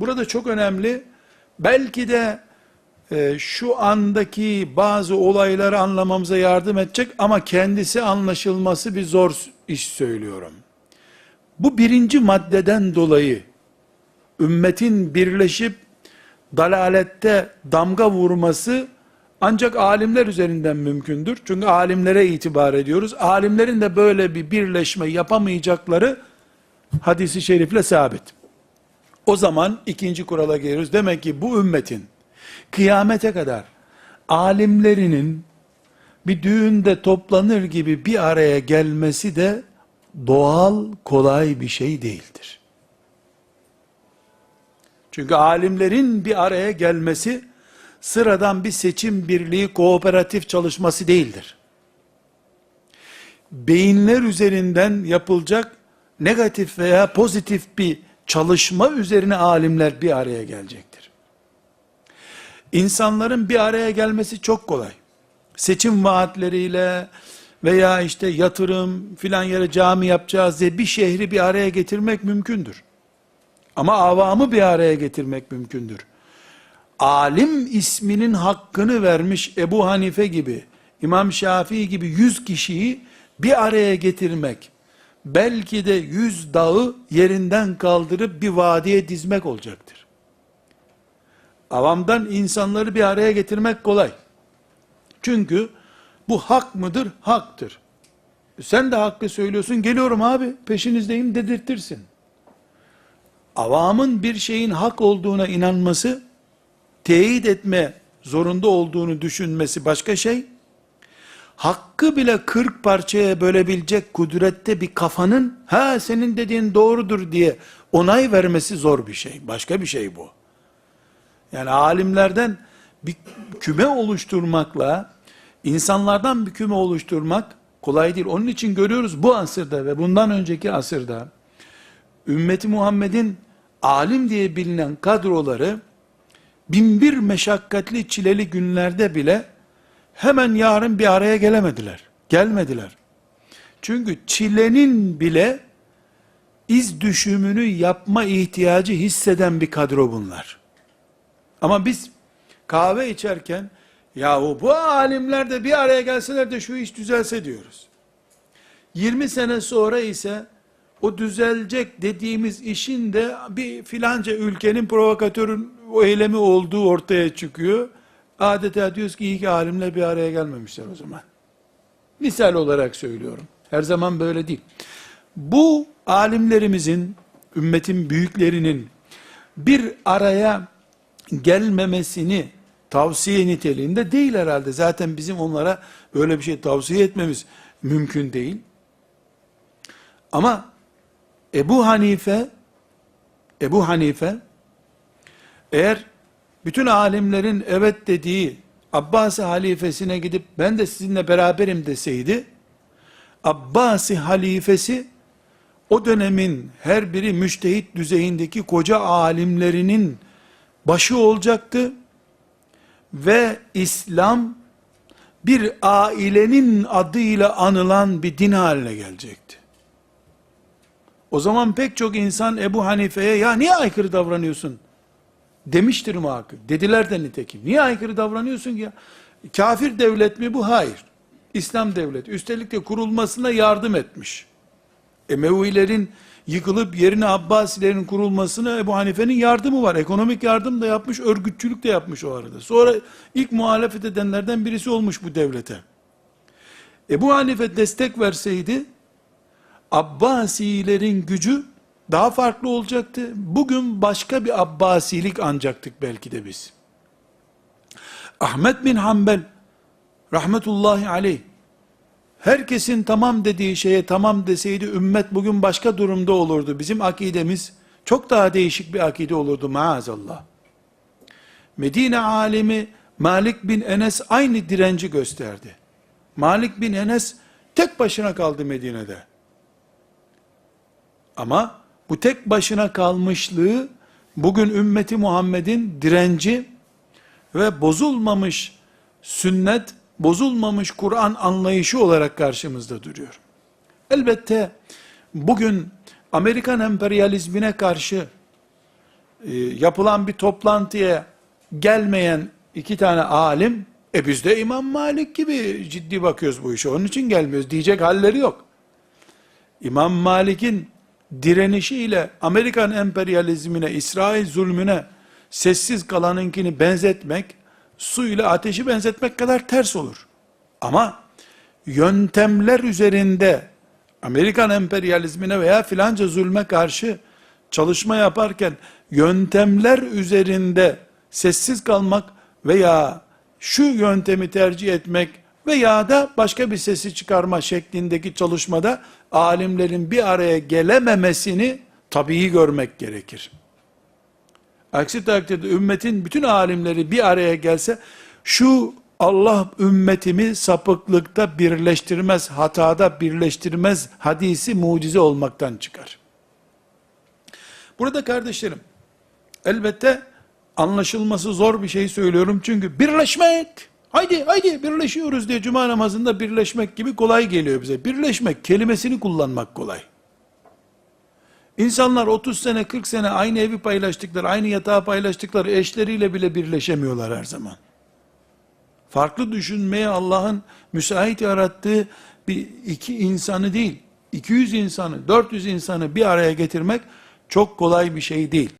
Burada çok önemli, belki de e, şu andaki bazı olayları anlamamıza yardım edecek ama kendisi anlaşılması bir zor iş söylüyorum. Bu birinci maddeden dolayı ümmetin birleşip dalalette damga vurması ancak alimler üzerinden mümkündür. Çünkü alimlere itibar ediyoruz. Alimlerin de böyle bir birleşme yapamayacakları hadisi şerifle sabit. O zaman ikinci kurala geliyoruz. Demek ki bu ümmetin kıyamete kadar alimlerinin bir düğünde toplanır gibi bir araya gelmesi de doğal, kolay bir şey değildir. Çünkü alimlerin bir araya gelmesi sıradan bir seçim birliği kooperatif çalışması değildir. Beyinler üzerinden yapılacak negatif veya pozitif bir çalışma üzerine alimler bir araya gelecektir. İnsanların bir araya gelmesi çok kolay. Seçim vaatleriyle veya işte yatırım filan yere cami yapacağız diye bir şehri bir araya getirmek mümkündür. Ama avamı bir araya getirmek mümkündür. Alim isminin hakkını vermiş Ebu Hanife gibi, İmam Şafii gibi yüz kişiyi bir araya getirmek, belki de yüz dağı yerinden kaldırıp bir vadiye dizmek olacaktır. Avamdan insanları bir araya getirmek kolay. Çünkü bu hak mıdır? Haktır. Sen de hakkı söylüyorsun, geliyorum abi, peşinizdeyim dedirtirsin. Avamın bir şeyin hak olduğuna inanması, teyit etme zorunda olduğunu düşünmesi başka şey, hakkı bile 40 parçaya bölebilecek kudrette bir kafanın, ha senin dediğin doğrudur diye onay vermesi zor bir şey. Başka bir şey bu. Yani alimlerden bir küme oluşturmakla, insanlardan bir küme oluşturmak kolay değil. Onun için görüyoruz bu asırda ve bundan önceki asırda, ümmeti Muhammed'in alim diye bilinen kadroları, binbir meşakkatli çileli günlerde bile hemen yarın bir araya gelemediler. Gelmediler. Çünkü çilenin bile iz düşümünü yapma ihtiyacı hisseden bir kadro bunlar. Ama biz kahve içerken yahu bu alimler de bir araya gelseler de şu iş düzelse diyoruz. 20 sene sonra ise o düzelecek dediğimiz işin de bir filanca ülkenin provokatörün o eylemi olduğu ortaya çıkıyor. Adeta diyoruz ki iyi ki alimler bir araya gelmemişler o zaman. Misal olarak söylüyorum. Her zaman böyle değil. Bu alimlerimizin, ümmetin büyüklerinin bir araya gelmemesini tavsiye niteliğinde değil herhalde. Zaten bizim onlara böyle bir şey tavsiye etmemiz mümkün değil. Ama Ebu Hanife Ebu Hanife eğer bütün alimlerin evet dediği Abbasi halifesine gidip ben de sizinle beraberim deseydi Abbasi halifesi o dönemin her biri müştehit düzeyindeki koca alimlerinin başı olacaktı ve İslam bir ailenin adıyla anılan bir din haline gelecekti. O zaman pek çok insan Ebu Hanife'ye ya niye aykırı davranıyorsun demiştir muhakkak. Dediler de nitekim. Niye aykırı davranıyorsun ki ya? Kafir devlet mi bu? Hayır. İslam devleti. Üstelik de kurulmasına yardım etmiş. Emevilerin yıkılıp yerine Abbasilerin kurulmasına Ebu Hanife'nin yardımı var. Ekonomik yardım da yapmış, örgütçülük de yapmış o arada. Sonra ilk muhalefet edenlerden birisi olmuş bu devlete. Ebu Hanife destek verseydi, Abbasilerin gücü daha farklı olacaktı. Bugün başka bir Abbasilik ancaktık belki de biz. Ahmet bin Hanbel rahmetullahi aleyh herkesin tamam dediği şeye tamam deseydi ümmet bugün başka durumda olurdu. Bizim akidemiz çok daha değişik bir akide olurdu maazallah. Medine alimi Malik bin Enes aynı direnci gösterdi. Malik bin Enes tek başına kaldı Medine'de. Ama bu tek başına kalmışlığı bugün ümmeti Muhammed'in direnci ve bozulmamış sünnet, bozulmamış Kur'an anlayışı olarak karşımızda duruyor. Elbette bugün Amerikan emperyalizmine karşı e, yapılan bir toplantıya gelmeyen iki tane alim, e biz de İmam Malik gibi ciddi bakıyoruz bu işe, onun için gelmiyoruz diyecek halleri yok. İmam Malik'in direnişiyle Amerikan emperyalizmine, İsrail zulmüne sessiz kalanınkini benzetmek, su ile ateşi benzetmek kadar ters olur. Ama yöntemler üzerinde Amerikan emperyalizmine veya filanca zulme karşı çalışma yaparken yöntemler üzerinde sessiz kalmak veya şu yöntemi tercih etmek veya da başka bir sesi çıkarma şeklindeki çalışmada alimlerin bir araya gelememesini tabii görmek gerekir. Aksi takdirde ümmetin bütün alimleri bir araya gelse şu Allah ümmetimi sapıklıkta birleştirmez, hatada birleştirmez hadisi mucize olmaktan çıkar. Burada kardeşlerim, elbette anlaşılması zor bir şey söylüyorum çünkü birleşmek, haydi haydi birleşiyoruz diye cuma namazında birleşmek gibi kolay geliyor bize. Birleşmek kelimesini kullanmak kolay. İnsanlar 30 sene 40 sene aynı evi paylaştıkları, aynı yatağı paylaştıkları eşleriyle bile birleşemiyorlar her zaman. Farklı düşünmeye Allah'ın müsait yarattığı bir iki insanı değil, 200 insanı, 400 insanı bir araya getirmek çok kolay bir şey değil.